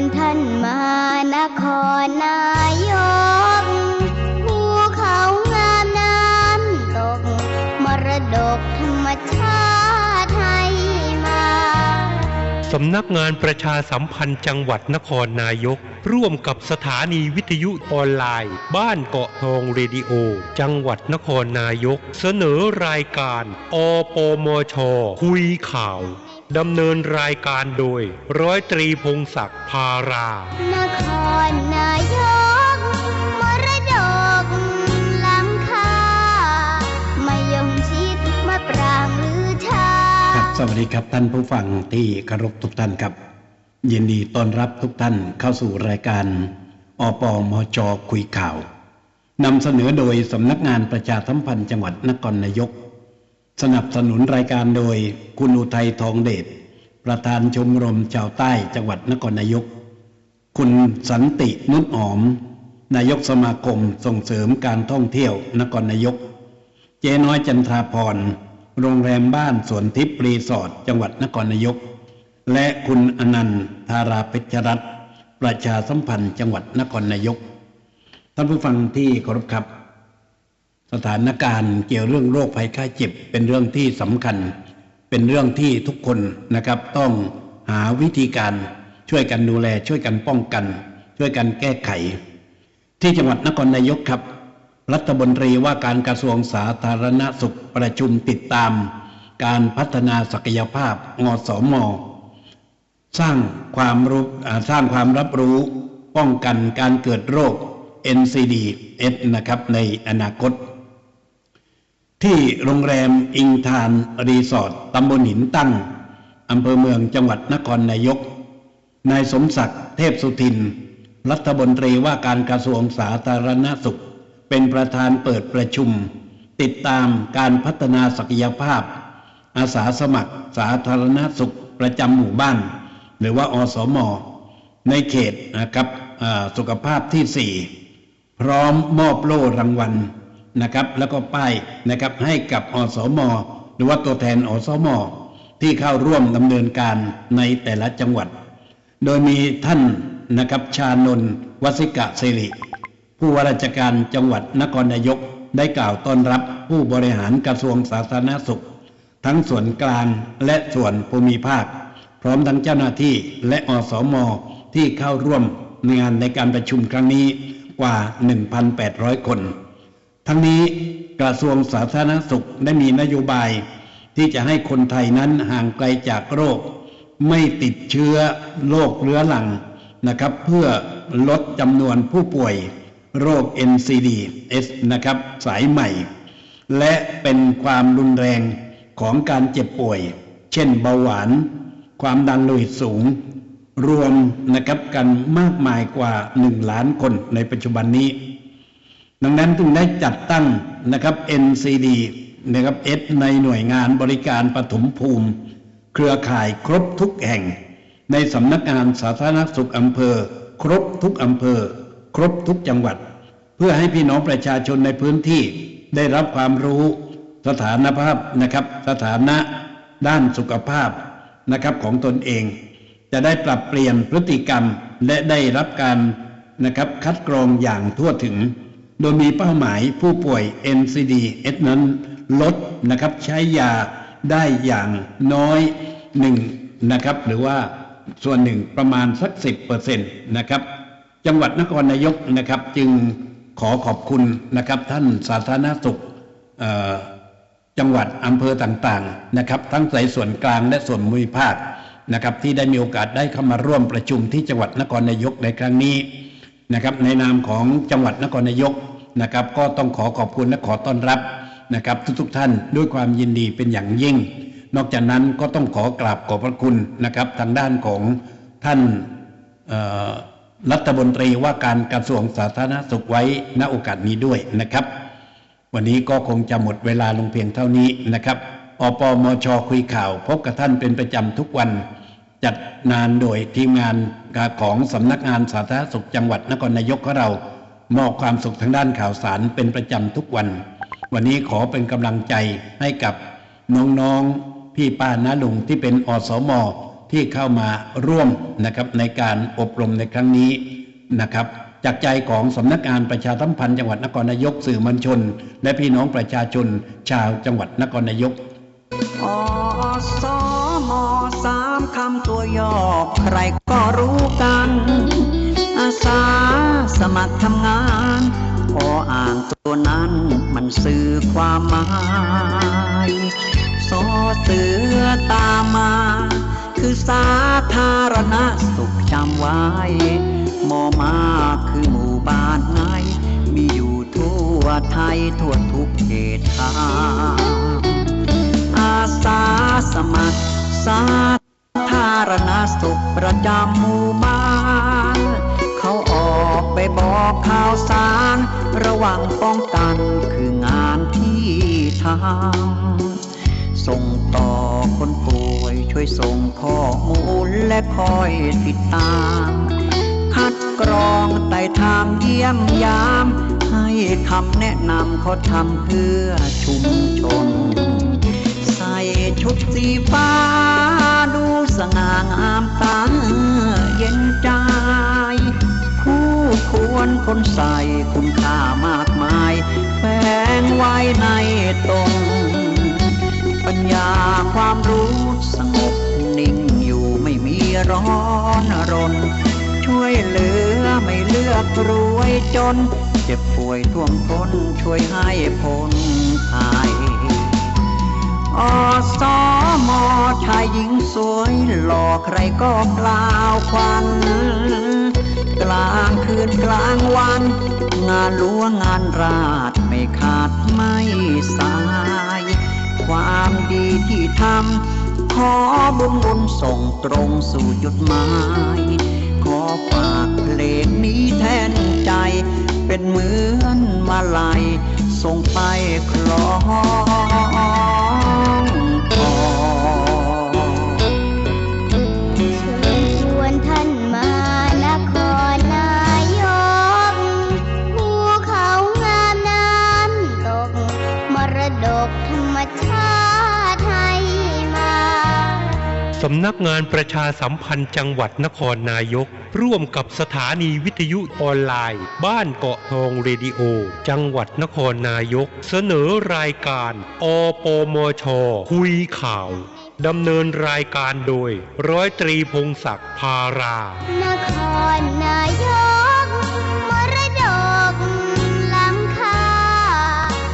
วนท่านมานครนายกภูเขางามน้ำตก มรดกธรรมชาติให้มาสำนักงานประชาสัมพันธ์จังหวัดนครนายก ร่วมกับสถานีวิทยุออนไลน์ บ้านเกาะทองเรดิโอ จังหวัดนครนายก เสนอรายการ อปมช คุยข่าว ดำเนินรายการโดย ร้อยตรีพงศักดิ์พารา นครนายก มรดกล้ำค่ามายงชิดมาปรางลือชา ครับสวัสดีครับท่านผู้ฟังที่เคารพทุกท่านครับ ยินดีต้อนรับทุกท่านเข้าสู่รายการอปมจคุยข่าวนำเสนอโดยสำนักงานประชาสัมพันธ์จังหวัดนครนายก สนับสนุนรายการโดยคุณอุทัยทองเดช ประธานชมรมชาวใต้จังหวัดนครนายก คุณสันตินุชหอม นายกสมาคมส่งเสริมการท่องเที่ยวนครนายก เจ๊น้อยจันทราพร โรงแรมบ้านสวนทิพย์รีสอร์ทจังหวัดนครนายก และคุณอนันต์ธาราเพชรรัตน์ประชาสัมพันธ์จังหวัดนครนายก ท่านผู้ฟังที่เคารพครับ สถานการณ์เกี่ยวเรื่องโรคภัยไข้เจ็บ เป็นเรื่องที่สำคัญ เป็นเรื่องที่ทุกคนนะครับ ต้องหาวิธีการช่วยกันดูแล ช่วยกันป้องกัน ช่วยกันแก้ไข ที่จังหวัดนครนายกครับ รัฐมนตรีว่าการกระทรวงสาธารณสุขประชุมติดตาม การพัฒนาศักยภาพงสมสร้างความรู้อ่าสร้างความรับรู้ ป้องกันการเกิดโรค NCD S นะครับในอนาคต ที่โรงแรมอิงทานรีสอร์ทตำบลหินตั้งอำเภอเมืองจังหวัดนครนายก นายสมศักดิ์เทพสุทิน รัฐมนตรีว่าการกระทรวงสาธารณสุข เป็นประธานเปิดประชุม ติดตามการพัฒนาศักยภาพ อาสาสมัครสาธารณสุขประจำหมู่บ้าน หรือว่าอสม ในเขตนะครับสุขภาพที่ 4 พร้อมมอบโล่รางวัล นะครับ แล้วก็ป้ายนะครับให้กับอสม หรือว่าตัวแทนอสม ที่เข้าร่วมดำเนินการในแต่ละจังหวัด โดยมีท่านนะครับชานนท์วสิกะสิริผู้ว่าราชการจังหวัดนครนายกได้กล่าวต้อนรับผู้บริหารกระทรวงสาธารณสุข ทั้งส่วนกลางและส่วนภูมิภาค พร้อมทั้งเจ้าหน้าที่และอสมที่เข้าร่วมงานในการประชุมครั้งนี้กว่า 1,800 คน ทั้งนี้กระทรวงสาธารณสุขได้มีนโยบาย ที่จะให้คนไทยนั้นห่างไกลจากโรค ไม่ติดเชื้อโรคเรื้อรังนะครับ เพื่อลดจำนวนผู้ป่วยโรค NCD S นะครับ สายใหม่ และเป็นความรุนแรงของการเจ็บป่วย เช่นเบาหวาน ความดันโลหิตสูง รวมนะครับกันมากมายกว่า 1 ล้านคนในปัจจุบันนี้ ดังนั้นจึงได้จัดตั้งนะครับ NCD นะครับ S ในหน่วยงานบริการปฐมภูมิ เครือข่ายครบทุกแห่ง ในสำนักงานสาธารณสุขอำเภอ ครบทุกอำเภอ ครบทุกจังหวัด เพื่อให้พี่น้องประชาชนในพื้นที่ได้รับความรู้สถานภาพนะครับ สถานะด้านสุขภาพนะครับของตนเอง จะได้ปรับเปลี่ยนพฤติกรรมและได้รับการนะครับคัดกรองอย่างทั่วถึง โดยมีเป้าหมายผู้ป่วย NCD S นั้นลดนะครับใช้ยาได้อย่างน้อยหนึ่งนะครับหรือว่าส่วนหนึ่งประมาณสักสิบเปอร์เซ็นต์นะครับจังหวัดนครนายกนะครับจึงขอขอบคุณนะครับท่านสาธารณสุขจังหวัดอำเภอต่างๆนะครับทั้งในส่วนกลางและส่วนภูมิภาคนะครับที่ได้มีโอกาสได้เข้ามาร่วมประชุมที่จังหวัดนครนายกในครั้งนี้นะครับในนามของจังหวัดนครนายก นะครับ ก็ต้องขอขอบคุณและขอต้อนรับนะครับ ทุกๆท่านด้วยความยินดีเป็นอย่างยิ่ง นอกจากนั้นก็ต้องขอกราบขอบพระคุณนะครับ ทางด้านของท่านรัฐมนตรีว่าการกระทรวงสาธารณสุขไว้ณโอกาสนี้ด้วยนะครับ วันนี้ก็คงจะหมดเวลาลงเพียงเท่านี้นะครับอปมชคุยข่าว พบกับท่านเป็นประจำทุกวัน จัดนานโดยทีมงานของสำนักงานสาธารณสุขจังหวัดนครนายกของเรา มอบความสุขทางด้านข่าวสารเป็นประจำทุกวัน วันนี้ขอเป็นกำลังใจให้กับน้องๆพี่ป้าน้าลุงที่เป็นอสมที่เข้ามาร่วมนะครับในการอบรมในครั้งนี้นะครับ จากใจของสำนักงานประชาสัมพันธ์จังหวัดนครนายกสื่อมวลชน และพี่น้องประชาชน ชาวจังหวัดนครนายกอสมสามคำตัวย่อใครก็รู้ มา คือสาธารณสุขจำไว้ มอมาคือหมู่บ้านไงมีอยู่ทั่วไทยทั่วทุกเขตทางอาสาสมัครสาธารณสุขประจำหมู่บ้านเขาออกไปบอกข่าวสาร ระวังป้องกันคืองานที่ทำ ส่งต่อคนป่วยช่วยส่งข้อมูลและคอยติดตาม คัดกรองไต่ทางเยี่ยมยาม ให้คำแนะนำเขาทำเพื่อชุมชน ใส่ชุดสีฟ้า ดูสง่างามตาเย็นใจคู่ควรคนใส่คุณค่ามากมายแฝงไว้ในตรง ปัญญาความรู้สงบนิ่งอยู่ไม่มีร้อนรน ช่วยเหลือไม่เลือกรวยจน เจ็บป่วยท่วมทนช่วยให้พ้นภัยอสมชายหญิงสวยหล่อใครก็กล่าวควันกลางคืนกลางวัน งานหลวงงานราชไม่ขาดไม่สาย ที่ทำขอบุญบุญส่งตรงสู่จุดหมาย ขอฝากเพลงนี้แทนใจ เป็นเหมือนมาลัยส่งไปคลองคอเชิญชวนท่านมานครนายกภูเขางามน้ำตกมรดกธรรมชาติ สำนักงานประชาสัมพันธ์จังหวัดนครนายก ร่วมกับสถานีวิทยุออนไลน์ บ้านเกาะทองเรดิโอ จังหวัดนครนายก เสนอรายการ อปมช คุยข่าวดำเนินรายการโดย ร้อยตรีพงศักดิ์พารา